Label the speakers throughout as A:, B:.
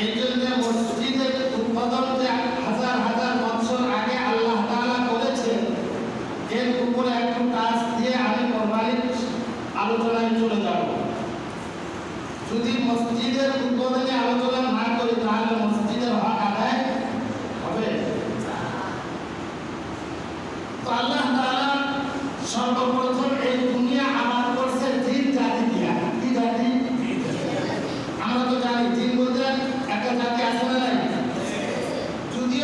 A: এই জন্য উৎপাদন যে হাজার হাজার বছর আগে করেছেন। এর উপরে দিয়ে আমি আলোচনায় চলে যদি আলোচনা না করি, তাহলে মসজিদের আদায় হবে? তো আল্লাহ তালা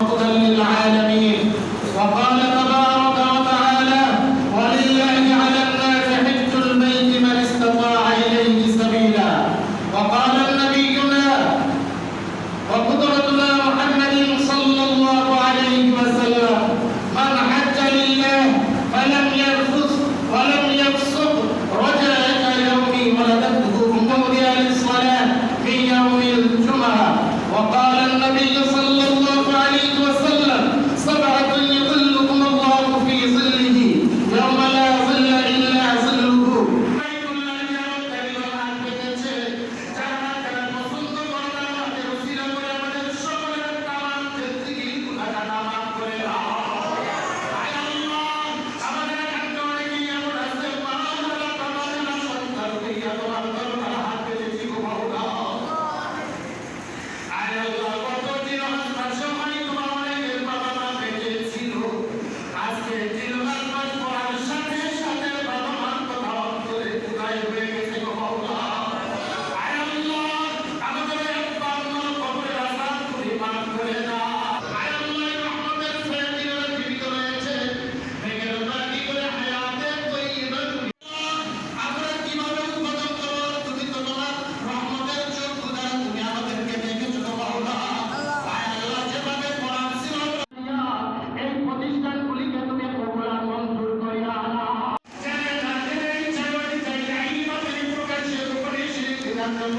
A: أفضل العالم Thank you.